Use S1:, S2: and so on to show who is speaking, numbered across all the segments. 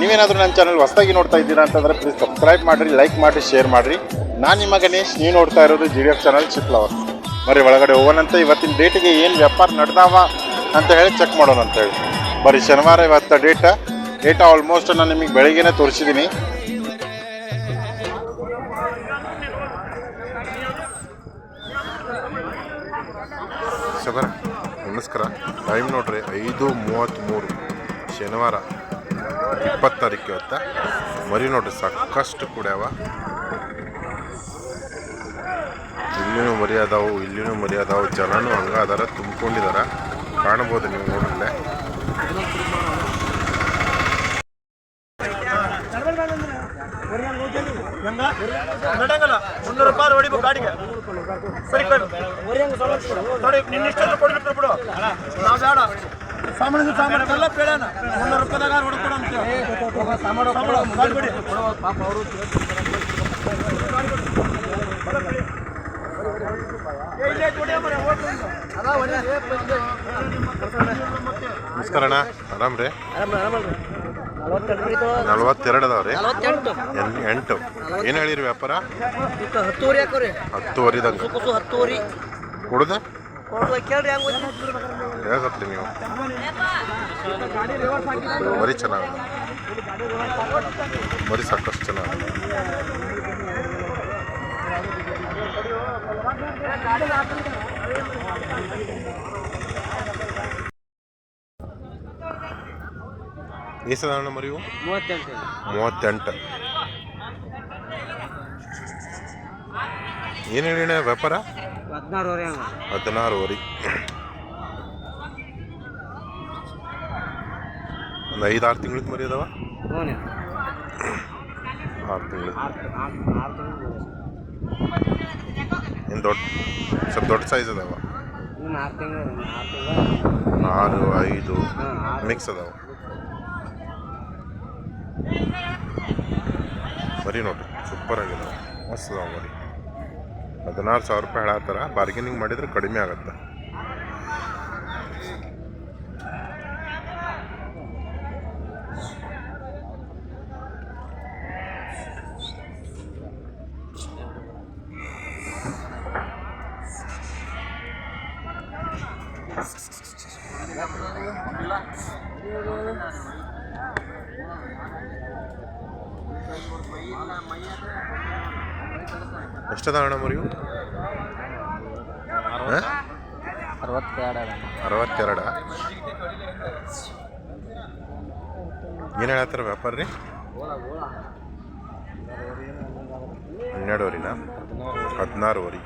S1: ನೀವೇನಾದ್ರೂ ನನ್ನ ಚಾನಲ್ ಹೊಸದಾಗಿ ನೋಡ್ತಾ ಇದ್ದೀರಾ ಅಂತಂದ್ರೆ ಪ್ಲೀಸ್ ಸಬ್ಸ್ಕ್ರೈಬ್ ಮಾಡಿರಿ ಲೈಕ್ ಮಾಡಿ ಶೇರ್ ಮಾಡಿರಿ. ನಾನು ನಿಮ್ಮ ಗಣೇಶ್, ನೀವು ನೋಡ್ತಾ ಇರೋದು ಜಿ ಡಿ ಎಫ್ ಚಾನಲ್ ಚಿಪ್ಲವರ್ ಬರೀ ಒಳಗಡೆ ಹೋಗೋಣಂತ ಇವತ್ತಿನ ಡೇಟಿಗೆ ಏನು ವ್ಯಾಪಾರ ನಡೆದಾವ ಅಂತ ಹೇಳಿ ಚೆಕ್ ಮಾಡೋಣ ಅಂತ ಹೇಳಿ. ಬರೀ ಶನಿವಾರ ಇವತ್ತು ಡೇಟ ಡೇಟ ಆಲ್ಮೋಸ್ಟ್ ನಾನು ನಿಮಗೆ ಬೆಳಿಗ್ಗೆನೇ ತೋರಿಸಿದ್ದೀನಿ ನಮಸ್ಕಾರ. ಟೈಮ್ ನೋಡ್ರಿ, ಐದು ಮೂವತ್ತ್ಮೂರು ಶನಿವಾರ. ಇಪ್ಪತ್ತು ತಾರೀಕು ಇವತ್ತ. ಮರಿ ನೋಡ್ರಿ, ಸಾಕಷ್ಟು ಕುಡ್ಯಾವ ಇಲ್ಲಿನೂ ಮರಿ ಅದಾವು, ಇಲ್ಲಿನೂ ಮರಿ ಅದಾವು. ಜನನೂ ಹಂಗ ಅದಾರ, ತುಂಬಿಕೊಂಡಿದಾರ. ಕಾಣ್ಬೋದು ನೀವು
S2: ನಡಂಗಲ್ಲ ಮುನ್ನೂರು ರೂಪಾಯಿ ಹೊಡಿಬೇಕು ಸರಿ, ಕೊಡು. ನೋಡಿ ಬಿಡು. ನಾವು ಬೇಡ. ಸಾಮಾನ್ಯ ಸಾಮಾನ್ಯ ಎಲ್ಲ ಮುನ್ನೂರು ರೂಪಾಯಿದಾಗ ಹೊಡ್ಕೊಡ ಸಾಮಾನು
S1: ನಮಸ್ಕಾರ ಅಣ್ಣ. ಆರಾಮ್ ರೀ? ನಲ್ವತ್ತೆರಡು ಅದಾವ್ರಿ ಎಂಟು. ಏನು ಹೇಳಿರಿ ವ್ಯಾಪಾರ?
S3: ಹತ್ತುವರೆ ಹಾಕೋರಿ.
S1: ಹತ್ತುವರಿ
S3: ಕೊಡುದ ಹತ್ತುವರೆ
S1: ಕುಡ್ದ?
S3: ಕೇಳ್ರಿ ಹೆಂಗ್
S1: ಹೇಗತ್ಲಿ ನೀವು? ಮರಿ ಚೆನ್ನಾಗಿ ಮರಿ ಸಾಕಷ್ಟು ಚೆನ್ನಾಗ ಏಸದಣ್ಣ ಮರಿವು
S3: ಮೂವತ್ತೆಂಟು
S1: ಮೂವತ್ತೆಂಟು. ಏನು ಹೇಳಿಣ ವ್ಯಾಪಾರ?
S3: ಹದಿನಾರು ಹದಿನಾರು
S1: ಹದಿನಾರುವರೆ ಒಂದು ಐದು ಆರು ತಿಂಗ್ಳಿಗೆ ಮರಿ ಅದಾವ? ಆರು ತಿಂಗಳು ಏನು ದೊಡ್ಡ ಸ್ವಲ್ಪ ದೊಡ್ಡ ಸೈಜ್ ಅದಾವ?
S3: ಆರು
S1: ಐದು ಮಿಕ್ಸ್ ಅದಾವ. ಮರಿ ನೋಡ್ರಿ ಸೂಪರ್ ಆಗಿದಾವ. ಮಸ್ತ್ ಅದಾವ ಮರಿ. ಹದಿನಾರು ಸಾವಿರ ರೂಪಾಯಿ ಹೇಳತ್ತಾರ ಬಾರ್ಗೇನಿಂಗ್ ಮಾಡಿದ್ರೆ ಕಡಿಮೆ ಆಗತ್ತೆ. ಎಷ್ಟದ ಅಣ್ಣ ಮರಿವು
S3: ಅರವತ್ತೆರಡು
S1: ಅರವತ್ತೆರಡ? ಏನು ಹೇಳತ್ತಾರ ವ್ಯಾಪಾರ? ರೀ ಹನ್ನೆರಡುವರಿನಾ? ಹದಿನಾರುವರೆ.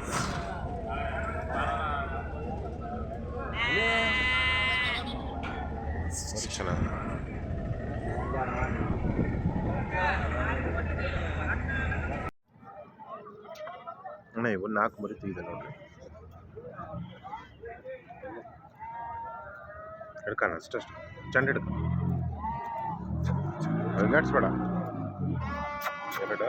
S1: ಚೆನ್ನಾಗಿ ಅಣ್ಣ ಇವು ನಾಲ್ಕು ಮರಿ ತೆಗಿದೆ ನೋಡ್ರಿ. ಹಿಡ್ಕಣ ಅಷ್ಟಷ್ಟು ಚಂಡ ಹಿಡ್ಕ. ನಡ್ಸ್ಬೇಡ. ಎರಡು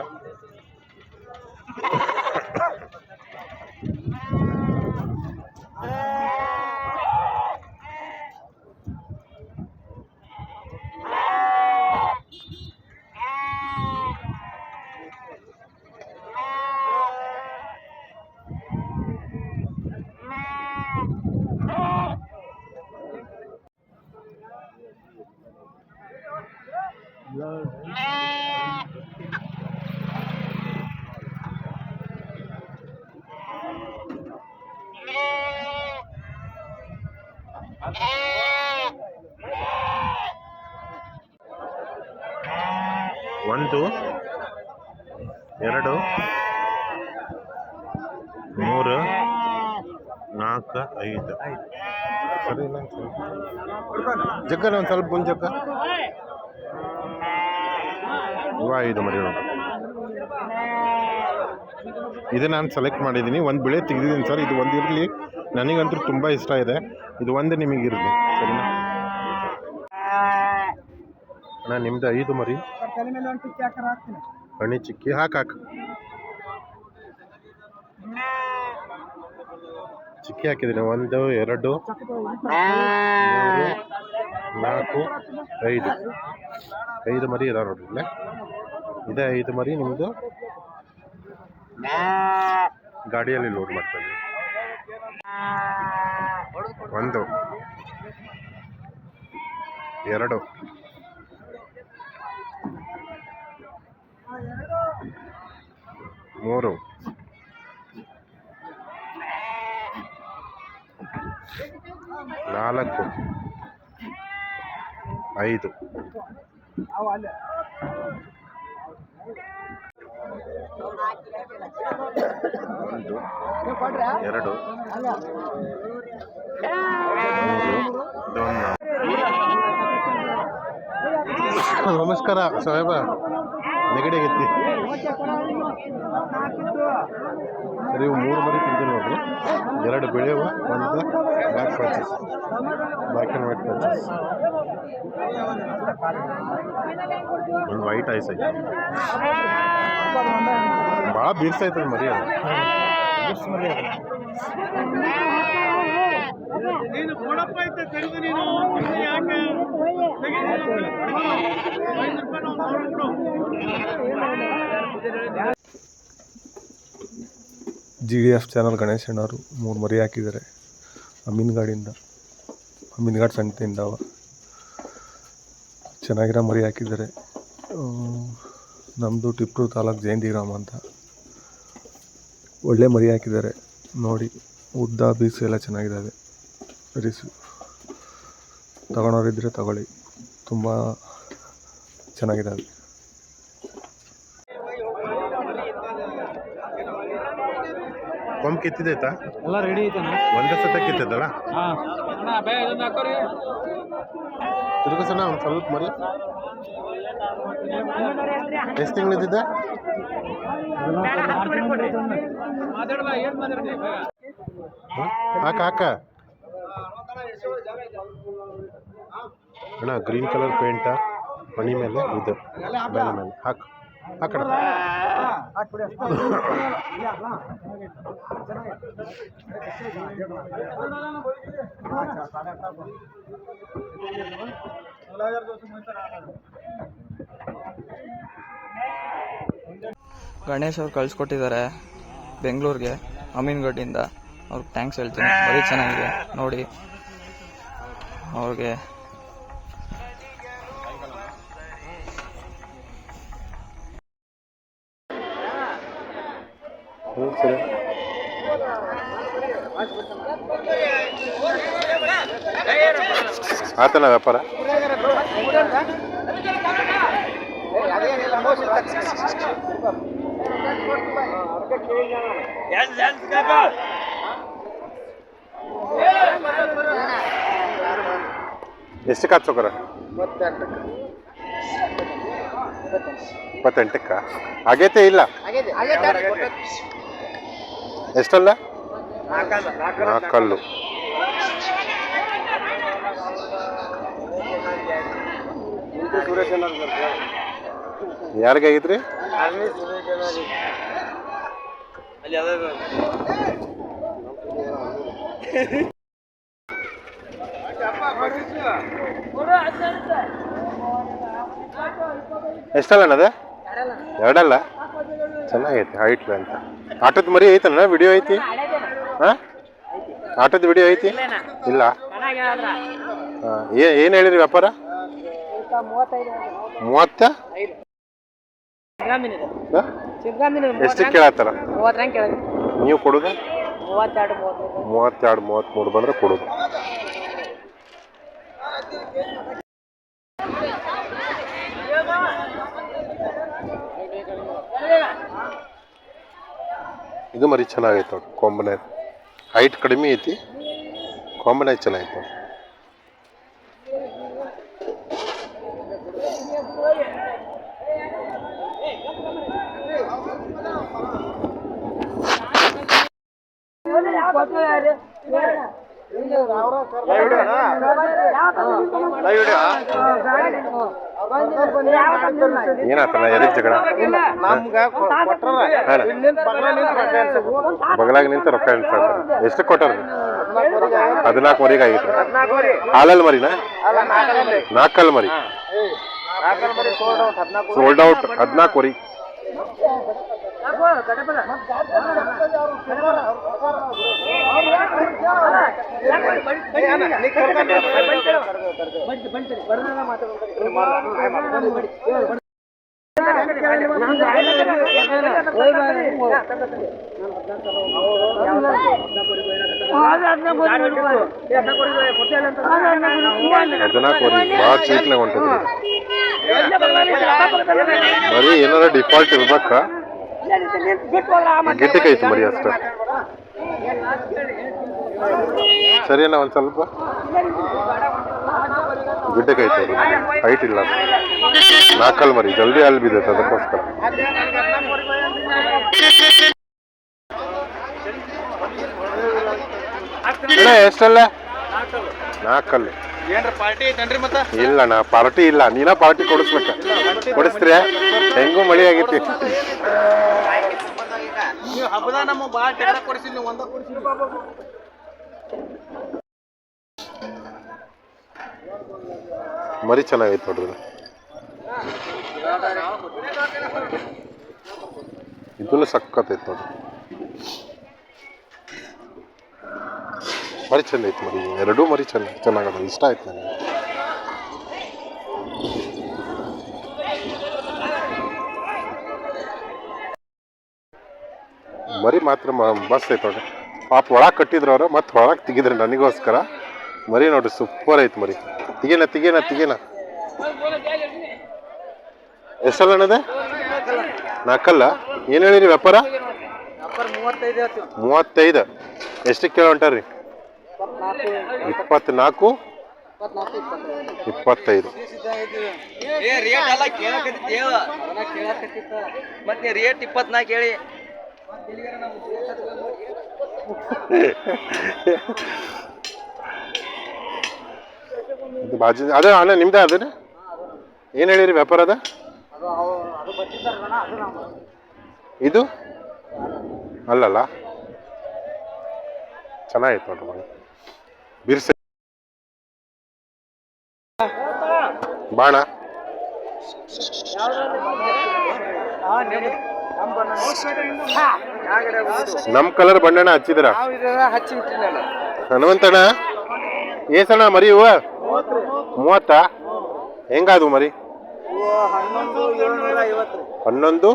S1: ಒಂದು ಎರಡು ಮೂರು ನಾಲ್ಕು ಐದು. ಸರಿ ಜಗ್ಗನ ಒಂದು ಸ್ವಲ್ಪ ಜಗ್ಗ. ಇವ ಐದು ಮರಿ ನೋಡು ಇದು ನಾನು ಸೆಲೆಕ್ಟ್ ಮಾಡಿದ್ದೀನಿ. ಒಂದು ಬೆಳೆ ತೆಗೆದಿದ್ದೀನಿ ಸರ್ ಇದು ಒಂದು ಇರಲಿ. ನನಗಂತೂ ತುಂಬ ಇಷ್ಟ ಇದೆ. ಇದು ಒಂದು ನಿಮಗಿರಲಿ ಸರಿನಾ? ಅಣ್ಣ ನಿಮ್ದು ಐದು ಮರಿ. ಹಣಿ ಚಿಕ್ಕಿ ಹಾಕು ಹಾಕು. ಚಿಕ್ಕಿ ಹಾಕಿದ್ದೀನಿ. ಒಂದು ಎರಡು. ನಾಲ್ಕು, ಐದು. ಐದು ಮರಿ ಇದಾವೆ ನೋಡ್ರಿ ಇಲ್ಲೇ. ಇದೇ ಐದು ಮರಿ ನಿಮ್ಮದು ಗಾಡಿಯಲ್ಲಿ ಲೋಡ್ ಮಾಡ್ತೀವಿ ಒಂದು, ಎರಡು, ಮೂರು, ನಾಲ್ಕು ಐದು. ಒಂದು ಎರಡು ನಮಸ್ಕಾರ ಸಾಹೇಬ ನೆಗಡಿ ಸರಿ ಮೂರು ಮರಿ ತಿಂತೀವಿ ನೋಡ್ರಿ. ಎರಡು ಬೆಳೆಯವ ಒಂದು black purchase black and white purchase ಒಂದು ವೈಟ್ ಐಸ್ ಐತಿ. ಭಾಳ ಬೀರ್ಸೈತೆ ಮರಿ
S2: ನೀನು
S4: G D F channel Ganesh ಅಣ್ಣವರು ಮೂರು ಮರಿ ಹಾಕಿದ್ದಾರೆ. ಅಮೀನ್ಗಾಡಿಂದ ಅಮೀನ್ಗಾಡ್ ಸಂತೆಯಿಂದ ಅವ ಚೆನ್ನಾಗಿರೋ ಮರಿ ಹಾಕಿದ್ದಾರೆ. ನಮ್ಮದು ಟಿಪ್ಪು ತಾಲೂಕು ಜಯಂತಿ ಗ್ರಾಮ ಅಂತ. ಒಳ್ಳೆ ಮರಿ ಹಾಕಿದ್ದಾರೆ. ನೋಡಿ, ಉದ್ದ, ಬೀಸು ಎಲ್ಲ ಚೆನ್ನಾಗಿದ್ದಾವೆ. ರಿಸು ತಗೊಳೋರಿದ್ದರೆ ತಗೊಳ್ಳಿ. ತುಂಬ ಚೆನ್ನಾಗಿದ್ದಾವೆ.
S1: ಕೊಂಬ್ ಕಿತ್ತಿದೈತಾ
S3: ಎಲ್ಲ ರೆಡಿ ಐತಣ್ಣ
S1: ಒಂದೇ ಸತ ಕಿತ್ತದಲ್ಲ
S3: ಹಾಂ. ಅಣ್ಣ ಬೇ ಇದೊಂದು ಹಾಕೋರಿ.
S1: ತಿರುಗಿಸೋಣ ಒಂದು ಸ್ವಲ್ಪ ಮರಿ. ಎಷ್ಟು ತಿಂಗಳಿದ್ದಿದ್ದ? ಹಾಕ ಹಾಕ. ಅಣ್ಣ ಗ್ರೀನ್ ಕಲರ್ ಪೇಂಟ ಮನಿ ಮೇಲೆ ಇದು. ಮೇಲೆ. ಮೇಲೆ ಹಾಕಡ
S5: ಗಣೇಶ್ ಅವ್ರು ಕಳ್ಸಿಕೊಟ್ಟಿದ್ದಾರೆ ಬೆಂಗಳೂರಿಗೆ ಅಮೀನ್ಗಢಿಂದ ಅವ್ರಿಗೆ ಥ್ಯಾಂಕ್ಸ್ ಹೇಳ್ತೀನಿ. ಬರೀ ಚೆನ್ನಾಗಿದೆ. ನೋಡಿ ಅವ್ರಿಗೆ
S1: ಸರಿ ಆತನ ವ್ಯಾಪಾರ? ಎಷ್ಟು ಕಾಚ್ ಸೊಕರ ಇಪ್ಪತ್ತೆಂಟಕ್ಕ. ಆಗೈತೆ ಇಲ್ಲ? ಎಷ್ಟಲ್ಲ? ನಾಲ್ಕಲ್ಲು ಯಾರಿಗಾಗಿದ್ರಿ ಎಷ್ಟಲ್ಲ ಅದ? ಎರಡಲ್ಲ. ಚೆನ್ನಾಗೈತೆ ಹೈಟ್ ಅಂತ ಆಟೋದ ಮರಿ ಐತಲ್ಲ ವಿಡಿಯೋ ಐತಿ? ಹಾಂ? ಆಟೋದ ವಿಡಿಯೋ ಐತಿ? ಇಲ್ಲ. ಹಾಂ ಏನು ಹೇಳಿರಿ ವ್ಯಾಪಾರ? ಮೂವತ್ತ? ಎಷ್ಟು ಕೇಳತ್ತಾರ? ನೀವು ಕೊಡೋದು? ಮೂವತ್ತೆರಡು ಮೂವತ್ತ್ಮೂರು ಬಂದ್ರೆ ಕೊಡೋದು. ಇದು ಮರಿ ಚೆನ್ನಾಗೈತೆ ನೋಡಿ ಹೈಟ್ ಕಡಿಮೆ ಐತಿ. ಕೊಂಬನೆ ಚೆನ್ನಾಗೈತೆ ನೋಡಿ. ಲೈವ್ ಎದಕ್ ಜಗಳ. ಬಗಲಾಗ ನಿಂತ ರೊಕ್ಕ ಎಣ್ಸಾಕ ಎಷ್ಟು ಕೊಟ್ಟಾರ?
S3: ಹದಿನಾಲ್ಕು ಮರಿಗ
S1: ಹದಿನಾಲ್ಕುವರೆಗೆ ಆಗಿತ್ತು. ಹಾಲಲ್ಲಿ ಮರಿನಾ?
S3: ನಾಲ್ಕಲ್
S1: ನಾಲ್ಕಲ್ಲಿ ಮರಿ. ಸೋಲ್ಡ್ ಔಟ್ ಹದಿನಾಲ್ಕುವರೆ. ಭಾಳ ಹೊಂಟದ್ರಿ ಮರಿ ಏನಾರ ಡಿಫಾಲ್ಟ್ ಇರ್ಬೇಕ ಗಿಟ್ಟಕೈತಿ ಮರಿ ಅಷ್ಟ. ಸರಿಯಲ್ಲ, ಒಂದ್ ಸ್ವಲ್ಪ. ಗಿಡ್ಡಕೈತಿ ಅದು. ಹೈಟ್ ಇಲ್ಲ. ನಾಕಲ್ ಮರಿ, ಜಲ್ದಿ ಅಲ್ಲಿ ಬಿದ್ದೈತೆ ಅದಕ್ಕೋಸ್ಕರ. ಎಷ್ಟಲ್ಲ? ನಾಲ್ಕಲ್ಲಿ
S3: ಏನ್ರ ಪಾರ್ಟಿ ಐತೇನ್ರಿ ಮತ್ತ?
S1: ಇಲ್ಲ ನಾ ಪಾರ್ಟಿ ಇಲ್ಲ. ನೀನ ಪಾರ್ಟಿ ಕೊಡಿಸ್ಬೇಕ. ಕೊಡಿಸ್ತೀರ ಹೆಂಗೂ ಮಳಿ ಆಗೈತಿ.
S3: ನೀವು ಹಬ್ಬದ ನೀವು ಒಂದ
S1: ಮರಿ ಚೆನ್ನಾಗೈತೆ ನೋಡ್ರಿ ಇದು. ಇದನ್ನು ಸಕ್ಕತ್ತೈತೆ ನೋಡ್ರಿ. ಮರಿ ಚೆಂದ ಐತೆ ಮರಿ. ಎರಡೂ ಮರಿ ಚೆಂದ ಚೆನ್ನಾಗದ ಇಷ್ಟ ಆಯ್ತು ನನಗೆ. ಮರಿ ಮಾತ್ರ ಮಸ್ತ್ ಐತೆ ನೋಡ್ರಿ. ಪಾಪ ಒಳಗೆ ಕಟ್ಟಿದ್ರು ಅವರು ಮತ್ತೆ ಒಳಗೆ ತೆಗಿದ್ರೆ ನನಗೋಸ್ಕರ. ಮರಿ ನೋಡ್ರಿ ಸೂಪರ್ ಐತೆ ಮರಿ. ತೆಗೇನ ತೆಗೇನ ತೆಗೇನ. ಎಷ್ಟಲ್ಲ ಅಣ್ಣದೆ ನಾಲ್ಕಲ್ಲ? ಏನು ಹೇಳಿರಿ ವ್ಯಾಪಾರ?
S3: ಮೂವತ್ತೈದು
S1: ಎಷ್ಟಕ್ಕೆ ಕೇಳೋ ಹೊಂಟಾರಿ ಇಪ್ಪತ್ನಾಲ್ಕು ಇಪ್ಪತ್ತೈದು.
S5: ರೇಟ್ ಎಲ್ಲ ಕೇಳಕತ್ತಿದ್ದೇವ ಮತ್ತೆ ರೇಟ್ ಇಪ್ಪತ್ನಾಲ್ಕು ಹೇಳಿ.
S1: ಬಾಜು ಅದೇ ಅಣ್ಣ ನಿಮ್ದೇ ಅದೇನೆ ಏನು ಹೇಳಿರಿ ವ್ಯಾಪಾರ ಅದ? ಇದು? ಅಲ್ಲಲ್ಲ. ಚೆನ್ನಾಗಿತ್ತು ನೋಡ್ರಿ ಬಿರ್ಸೆ. ಬಾಣ. ನಮ್ ಕಲರ್ ಬಣ್ಣನ ಹಚ್ಚಿದ್ರ ಹನುಮಂತಣ್ಣ, ಏಸಣ್ಣ ಮರಿ ಇವ ಮೂವತ್ತ? ಹೆಂಗಾದವು ಮರಿ?
S3: ಹನ್ನೊಂದು,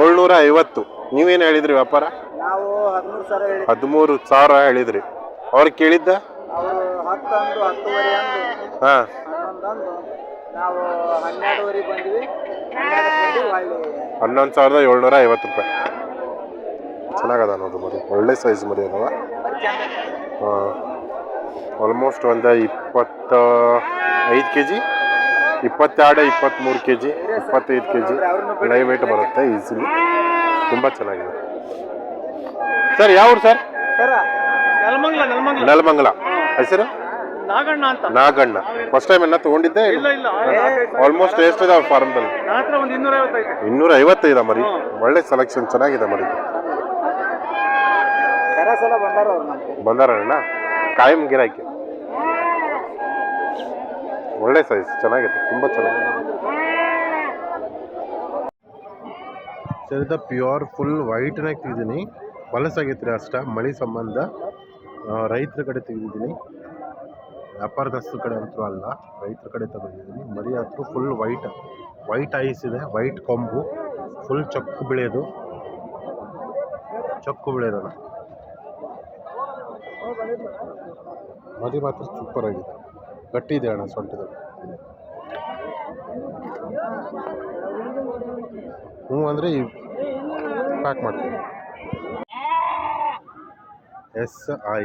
S3: ಏಳ್ನೂರ ಐವತ್ತು.
S1: ನೀವೇನು ಹೇಳಿದ್ರಿ ವ್ಯಾಪಾರ?
S3: ಹದಿಮೂರು ಸಾವಿರ
S1: ಹೇಳಿದ್ರಿ. ಅವ್ರು ಕೇಳಿದ್ದ?
S3: ಅವರು ಹತ್ತು ಅಂದು ಹತ್ತುವರೆ ಅಂದು
S1: ಹಾ.
S3: ಹನ್ನೊಂದು ಅಂದು ನಾವು ಹನ್ನೆರಡುವರೆಗೆ ಬಂದ್ವಿ. ಹನ್ನೆರಡು ಬಂದು ಹೊಳ್ಳಿ
S1: ಹನ್ನೊಂದು ಸಾವಿರದ ಏಳ್ನೂರ ಐವತ್ತು ರೂಪಾಯಿ. ಚೆನ್ನಾಗದ ನೋಡ್ರಿ ಮರಿ. ಒಳ್ಳೆ ಸೈಜ್ ಮರಿ ಅದಾವ ಆಲ್ಮೋಸ್ಟ್ ಒಂದು ಇಪ್ಪತ್ತ ಐದು ಕೆ ಜಿ ಇಪ್ಪತ್ತೆರಡು ಇಪ್ಪತ್ತ್ಮೂರು ಕೆ ಜಿ ಇಪ್ಪತ್ತೈದು ಕೆ ಜಿ ಲೈವ್ ವೇಟ್ ಬರುತ್ತೆ ಈಸಿಲಿ ತುಂಬ ಚೆನ್ನಾಗಿದೆ. ಸರ್ ಯಾವ್ರು ಸರ್?
S2: ಸರ ನೆಲಮಂಗ್ಲ ನೆಲಮಂಗ್ಲ.
S1: ನೆಲಮಂಗಲ. ಹೆಸರು?
S2: ನಾಗಣ್ಣ ಅಂತ.
S1: ನಾಗಣ್ಣ. ಫಸ್ಟ್ ಟೈಮ್ ಎಲ್ಲ ತಗೊಂಡಿದ್ದೆ
S2: ಇಲ್ಲ ಇಲ್ಲ.
S1: ಆಲ್ಮೋಸ್ಟ್ ಫಾರ್ಮ್ದಲ್ಲಿ
S2: ನನ್ನ ಹತ್ರ ಒಂದು ಇನ್ನೂರ ಐವತ್ತೈದು
S1: ಮರಿ. ಒಳ್ಳೆ ಸೆಲೆಕ್ಷನ್ ಚೆನ್ನಾಗಿದೆ ಮರಿ.
S3: ಅವ್ರು
S1: ಬಂದಾರಣ್ಣ? ಕಾಯಂ ಗಿರಾಕಿ. ಒಳ್ಳೆ ಸೈಜ್ ಚೆನ್ನಾಗಿದೆ ತುಂಬ ಚೆನ್ನಾಗಿದೆ. ಸರಿದ ಪ್ಯೂರ್ ಫುಲ್ ವೈಟ್ನಾಗ ತೆಗೆದೀನಿ ಹೊಲಸಾಗೈತ್ರಿ ಅಷ್ಟ ಮಳೆ ಸಂಬಂಧ. ರೈತರ ಕಡೆ ತೆಗೆದಿದ್ದೀನಿ. ವ್ಯಾಪಾರದಸ್ತ್ರ ಕಡೆ ಅಂತೂ ಅಲ್ಲ, ರೈತರ ಕಡೆ ತೆಗೆದಿದ್ದೀನಿ. ಮರಿ ಹತ್ರ ಫುಲ್ ವೈಟ್ ವೈಟ್ ಐಸ್ ಇದೆ ವೈಟ್ ಕೊಂಬು ಫುಲ್ ಚಕ್ಕು ಬೆಳೆಯೋದು. ಚೊಕ್ಕು ಬೆಳೆಯೋದಲ್ಲ. ಮರಿ ಮಾತ್ರ ಸೂಪರ್ ಆಗಿದೆ. ಗಟ್ಟಿ ಇದೆ ಅಣ್ಣ ಸೊಂಟದಲ್ಲಿ ಹ್ಞೂ ಅಂದರೆ ಪ್ಯಾಕ್ ಮಾಡ್ತೀನಿ. ಎಸ್ ಐ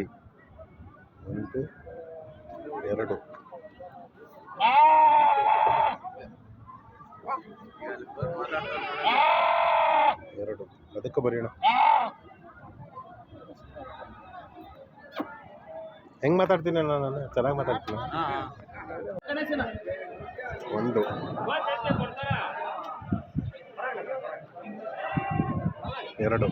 S1: ಒಂದು ಎರಡು. ಎರಡು. ಅದಕ್ಕೆ ಬರೀಣ ಹೆಂಗ್ ಮಾತಾಡ್ತೀನಿ ನಾನು? ಚೆನ್ನಾಗಿ ಮಾತಾಡ್ತೀನಿ. ಒಂದು. ಎರಡು.